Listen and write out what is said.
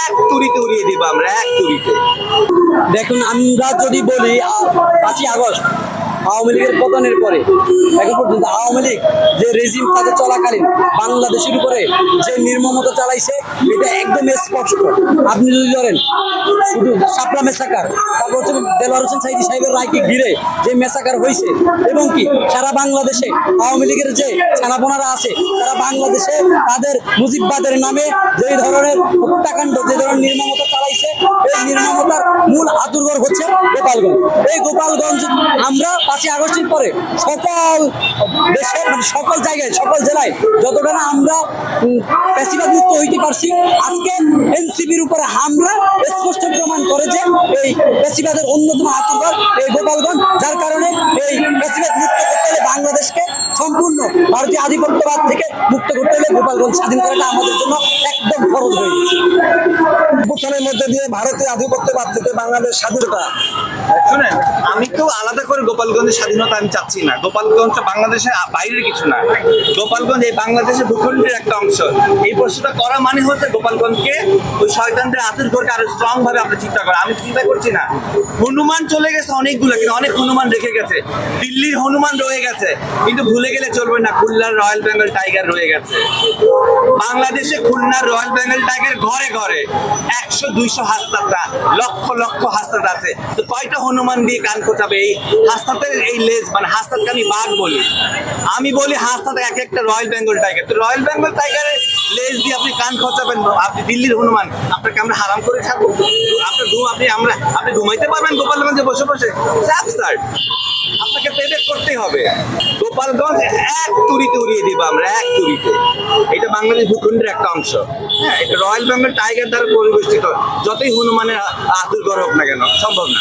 এক আমরা এক দেখুন আমরা যদি বলি পাঁচই আগস্ট আওয়ামী লীগের পতনের পরে, এখন পর্যন্ত আওয়ামী লীগ যে রেজিম তাদের চলাকালীন বাংলাদেশের উপরে যে নির্মমতা চালাইছে, এটা একদম স্পষ্ট। আপনি যদি ধরেন, শুধু সাপলা মেসাকার, তারপর হচ্ছে দেলোয়ার হোসেন সাইদি সাহেবের রায়কে ঘিরে যে মেসাকার হয়েছে এবং কি সারা বাংলাদেশে আওয়ামী লীগের যে ছানাপোনারা আছে, তারা বাংলাদেশে তাদের মুজিববাদের নামে যে ধরনের হত্যাকাণ্ড, যে ধরনের নির্মমতা চালাইছে, এই নির্মমতার মূল আতুরঘর হচ্ছে গোপালগঞ্জ। এই গোপালগঞ্জ আমরা পাঁচই আগস্টের পরে সকল দেশের মানে সকল জায়গায়, সকল জেলায় যতটা না আমরা পেশিবাদ মুক্ত হইতে পারছি, আজকে এনসিপির উপরে হামলা স্পষ্ট প্রমাণ করে যে এই পেশিবাদের অন্যতম আতুরঘর এই গোপালগঞ্জ, যার কারণে এই পেশিবাদ মুক্ত করতে হলে বাংলাদেশকে সম্পূর্ণ ভারতীয় আধিপত্যবাদ থেকে মুক্ত করতে হলে গোপালগঞ্জ স্বাধীন করাটা আমাদের জন্য একদম ফরজ হয়ে গেছে। অভ্যুত্থানের মধ্যে দিয়ে ভারতীয় আধিপত্যবাদ থেকে বাংলাদেশ স্বাধীনতা। শুনেন, আমি কেউ আলাদা করে গোপালগঞ্জের স্বাধীনতা আমি চাচ্ছি না। গোপালগঞ্জ তো বাংলাদেশের বাইরের কিছু না। গোপালগঞ্জ এই বাংলাদেশের ভূখণ্ডের একটা অংশ। এই প্রশ্নটা করা মানে হচ্ছে গোপালগঞ্জকে ওই শয়তানদের আতুর করে আরও স্ট্রং ভাবে আমরা চিন্তা করা। আমি চিন্তা করছি না। হনুমান চলে গেছে অনেকগুলো, কিন্তু অনেক হনুমান রেখে গেছে। দিল্লির হনুমান রয়ে গেছে। কিন্তু ভুলে গেলে চলবে না, খুলনার রয়্যাল বেঙ্গল টাইগার রয়ে গেছে। বাংলাদেশে খুলনার রয়্যাল বেঙ্গল টাইগার ঘরে ঘরে। একশো দুইশো হাসপাতাল লক্ষ লক্ষ হাসপাতাল আছে। তো কয়টা হনুমান দিয়ে কান কোচাবে এই হাসপাতালের এই লেজ? মানে হাসপাতালকে আমি বাঘ বলি। আমি বলি হাসপাতাল এক একটা রয়্যাল বেঙ্গল টাইগার। তো রয়্যাল বেঙ্গল টাইগারের লেজ দিয়ে আপনি কান খোঁচাবেন, আপনি দিল্লির হনুমান, আপনাকে আমরা হারাম করে থাকব আপনার ঘুম, আপনি আমরা, আপনি ঘুমাইতে পারবেন গোপালগঞ্জে বসে বসে। আপনাকে পেবেক করতেই হবে। গোপালগঞ্জ এক তুরিতে উড়িয়ে দিব আমরা, এক তুরিতে। এটা বাংলাদেশ ভূখণ্ডের একটা অংশ। হ্যাঁ এটা রয়্যাল বেঙ্গল টাইগার দ্বারা পরিবেষ্টিত, যতই হনুমানের আতুর হোক না কেন, সম্ভব না।